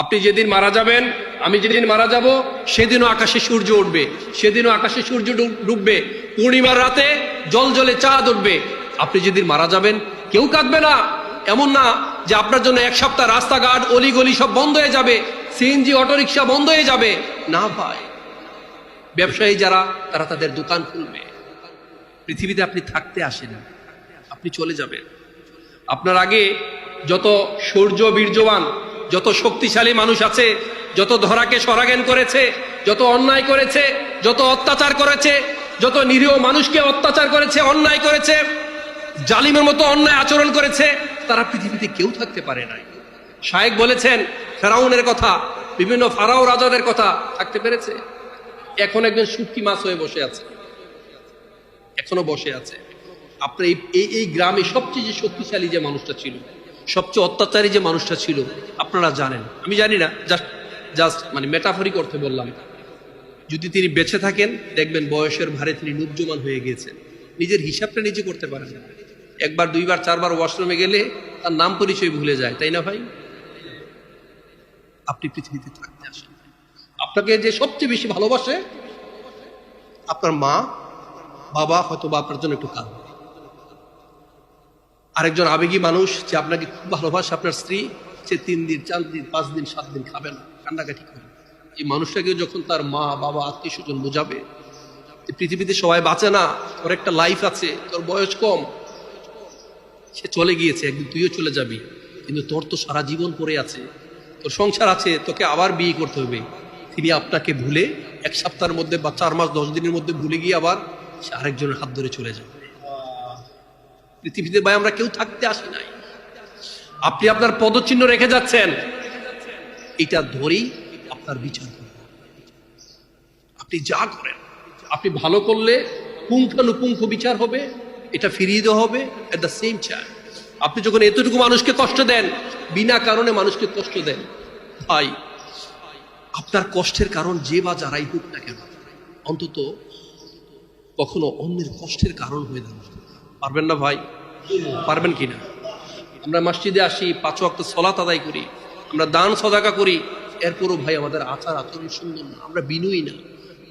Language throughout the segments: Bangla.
আপনি যেদিন মারা যাবেন, আমি যেদিন মারা যাব, সেদিনও আকাশে সূর্য উঠবে, সেদিনও আকাশে সূর্য ডুব- ডুববে, পূর্ণিমার রাতে জল জলে চাঁদ উঠবে। আপনি যেদিন মারা যাবেন, কেউ কাঁদবে না, এমন না যে আপনার জন্য এক সপ্তাহ রাস্তাঘাট, অলিগলি সব বন্ধ হয়ে যাবে সিএনজি অটোরিকশা বন্ধ হয়ে যাবে। না ভাই, ব্যবসায়ী যারা, তারা তাদের দোকান খুলবে। পৃথিবীতে আপনি থাকতে আসেন, আপনি চলে যাবেন। আপনার আগে যত সূর্য বীর্যবান যত শক্তিশালী মানুষ আছে, যত ধরাকে সরাগেন করেছে, যত অন্যায় করেছে, যত অত্যাচার করেছে, যত নিরীহ মানুষকে অত্যাচার করেছে, অন্যায় করেছে, জালিমের মতো অন্যায় আচরণ করেছে, তারা পৃথিবীতে কেউ থাকতে পারে নাই। শায়েক বলেছেন, ফেরাউনের কথা, বিভিন্ন ফারাও রাজাদের কথা থাকতে পেরেছে। এখন একজন শুটকি মাছ হয়ে বসে আছে। এখনও বসে আছে। আপনার এই, এই- এই গ্রামে সবচেয়ে যে শক্তিশালী যে মানুষটা ছিল সবচেয়ে অত্যাচারী যে মানুষটা ছিল, আপনারা জানেন। আমি জানি না জাস্ট জাস্ট মানে মেটাফরিক অর্থে বললাম। যদি তিনি বেঁচে থাকেন, দেখবেন বয়সের ভারে তিনি নুবজমান হয়ে গিয়েছেন। নিজের হিসাবটা নিজে করতে পারেন না। একবার, দুইবার, চারবার ওয়াশরুমে গেলে তার নাম পরিচয় ভুলে যায়, তাই না ভাই? আপনি পৃথিবীতে থাকতে আসেন। আপনাকে যে সবচেয়ে বেশি ভালোবাসে, আপনার মা, বাবা হয়তো বা আপনার জন্য একটু কাঁদবে। আরেকজন আবেগী মানুষ যে আপনাকে খুব ভালোবাসে, আপনার স্ত্রী, সে তিন দিন, চার দিন, পাঁচ দিন, সাত দিন খাবে না, কান্নাকাটি করে। এই মানুষটাকে যখন তার মা, বাবা, আত্মীয় স্বজন বোঝাবে পৃথিবীতে সবাই বাঁচে না, তোর একটা লাইফ আছে, তোর বয়স কম, সে চলে গিয়েছে, একদিন তুইও চলে যাবি। কিন্তু তোর তো সারা জীবন পড়ে আছে, তোর সংসার আছে, তোকে আবার বিয়ে করতে হবে। তিনি আপনাকে ভুলে এক সপ্তাহের মধ্যে বা চার মাস, দশ দিনের মধ্যে ভুলে গিয়ে আবার সে আরেকজনের হাত ধরে চলে যাবে। পৃথিবীতে ভাই আমরা কেউ থাকতে আসি নাই। আপনি আপনার পদচিহ্ন রেখে যাচ্ছেন। এটা ধরেই আপনার বিচার আপনি যা করেন, আপনি ভালো করলে পুঙ্খানুপুঙ্খ বিচার হবে, এটা ফিরিয়ে দেওয়া হবে এট দ্য সেম চায় আপনি যখন এতটুকু মানুষকে কষ্ট দেন, বিনা কারণে মানুষকে কষ্ট দেন। ভাই, আপনার কষ্টের কারণ যে বা যারাই হোক না কেন, অন্তত কখনো অন্যের কষ্টের কারণ হয়ে দাঁড়ান পারবেন না ভাই। পারবেন কি না আমরা মসজিদে আসি, পাঁচ ওয়াক্ত সলাত আদায় করি, আমরা দান সদাকা করি, এরপরও ভাই আমাদের আচার আচরণ সুন্দর না, আমরা বিনয়ী না,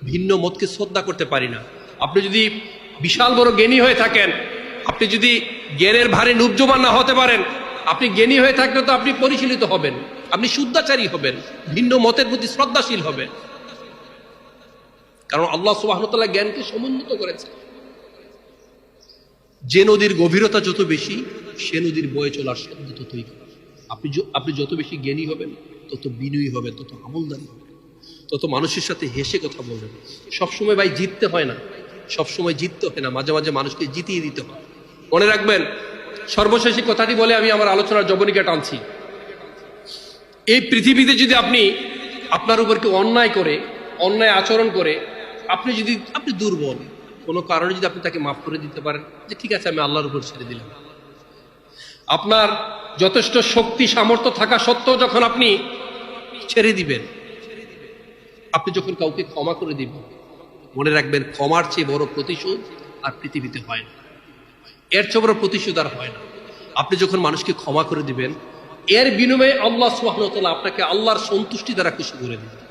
ভিন্ন মতকে শ্রদ্ধা করতে পারি না। আপনি যদি বিশাল বড় জ্ঞানী হয়ে থাকেন, আপনি যদি জ্ঞানের ভারে নুবজমান না হতে পারেন, আপনি জ্ঞানী হয়ে থাকলে তো আপনি পরিশীলিত হবেন, আপনি শুদ্ধাচারী হবেন, ভিন্ন মতের প্রতি শ্রদ্ধাশীল হবেন। কারণ আল্লাহ সুবাহতাল্লাহ জ্ঞানকে সমুন্নত করেছে যে নদীর গভীরতা যত বেশি, সে নদীর বয়ে চলার শব্দ ততই। আপনি আপনি যত বেশি জ্ঞানী হবেন, তত বিনয়ী হবেন, তত আমলদারি হবেন, তত মানুষের সাথে হেসে কথা বলবেন। সবসময় ভাই জিততে হয় না, সবসময় জিততে হয় না, মাঝে মাঝে মানুষকে জিতিয়ে দিতে হয়। মনে রাখবেন, সর্বশেষী কথাটি বলে আমি আমার আলোচনার জবনিকা টানছি। এই পৃথিবীতে যদি আপনি আপনার উপর কেউ অন্যায় করে, অন্যায় আচরণ করে, আপনি যদি, আপনি দুর্বল কোনো কারণে যদি আপনি তাকে মাফ করে দিতে পারেন, যে ঠিক আছে, আমি আল্লাহর উপর ছেড়ে দিলাম। আপনার যথেষ্ট শক্তি, সামর্থ্য থাকা সত্ত্বেও যখন আপনি ছেড়ে দিবেন, আপনি যখন কাউকে ক্ষমা করে দিবেন, মনে রাখবেন ক্ষমার চেয়ে বড় প্রতিশোধ আর পৃথিবীতে হয় না। এর চেয়ে বড় প্রতিশোধ আর হয় না। আপনি যখন মানুষকে ক্ষমা করে দিবেন, এর বিনিময়ে আল্লাহ সুবাহতাল্লাহ আপনাকে আল্লাহর সন্তুষ্টি দ্বারা খুশি করে দিবেন।